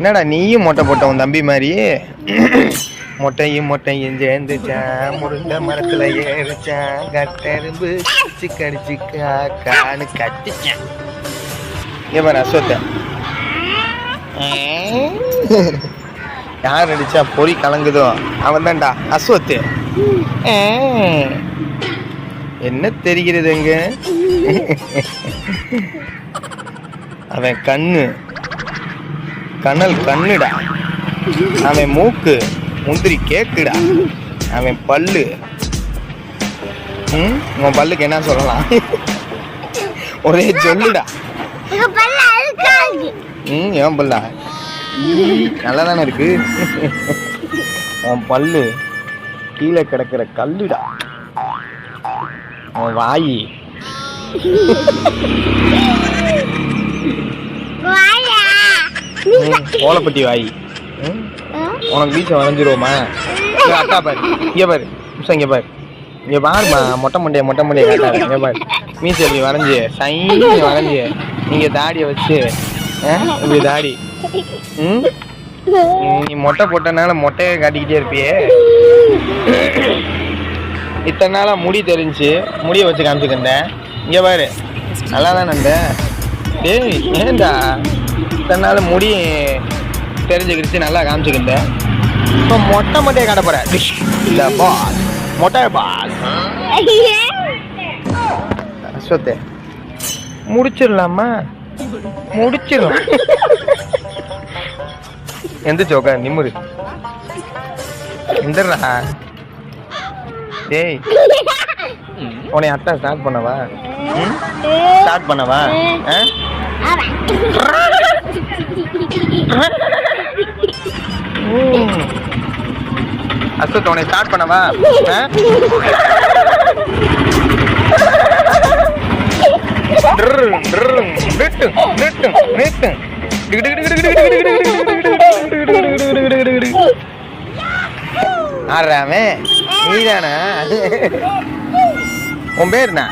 என்னடா நீயும் மொட்டை போட்ட உன் தம்பி மாதிரி மொட்டையும் மொட்டையும் சேர்ந்துச்சான் முருங்க மரத்துல ஏறிச்சான் கட்டெரும்பு கடிச்சு கடிச்சு காக்கான்னு கட்டிச்சான் இவன் பாரு அஸ்வத்த. யார் அடிச்சா பொறி கலங்குதோ? அவன் தான்டா அஸ்வத்து என்ன தெரிகிறது எங்க அவன் கண்ணு. கனல் கண்ணுடா. அவன் மூக்கு முந்திரி கேக்குடா. அவன் பல்லு. ம்? உன் பல்லுக்கு என்ன சொல்லலாம்? ஒரே சொல்லுடா. ம் ஏன் பல்லா. நல்லா தானே இருக்கு? உன் பல்லு கீழே கிடக்கிற கல்லுடா. உன் வாயி ஓலப்பட்டி வாயி. உனக்கு வீச்சை வரைஞ்சிருவோமா அக்கா பாரு இங்க பாரு நிமிஷம் இங்க பாரு. இங்க பாருமா மொட்டை மண்டைய மொட்டை மண்டைய காட்டாத இங்க பாரு மீசை இப்படி வரைஞ்சி சைனி வரைஞ்சி நீங்க தாடியை வச்சு இப்படி தாடி. ம்? நீ மொட்டை போட்டனால மொட்டையை காட்டிக்கிட்டே இருப்பியே. இத்தனை நாளா முடி தெரிஞ்சு முடியை வச்சு காமிச்சுக்கிட்டேன் இங்க பாரு நல்லா தானே டேய் ஏன்டா தன்னால் முடி தெரிஞ்சுக்கிடுச்சு நல்லா காமிச்சுக்கிட்டேன் இப்போ மொட்டை மொட்டையை காட்ட போகிறேன் டிஷ். இல்ல பால் மொட்டை பாஸ் அஸ்வத்தே. முடிச்சிடலாமா? முடிச்சிடலாம் எந்த சோக்கா நிம்முரு எந்திரா டேய். உன்னை அத்தா ஸ்டார்ட் பண்ணவா? ஸ்டார்ட் பண்ணவா? ஆ? அசோக் அவனை ஸ்டார்ட் பண்ணவா ஆடுறாமே நீதானா உன் பேருண்ணா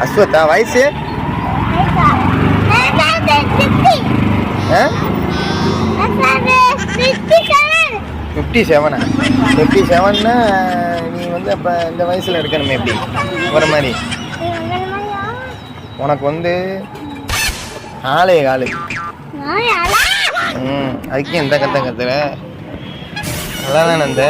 அஸ்வத்தா வயசு ஃபிஃப்டி செவனா ஃபிஃப்டி செவன்னா நீ வந்து அப்போ இந்த வயசில் இருக்கணுமே எப்படி? வர மாதிரி. உனக்கு வந்து ஆளே காலு. ம் அதுக்கு எந்த கத்த கத்துற? நல்லா தானே அந்த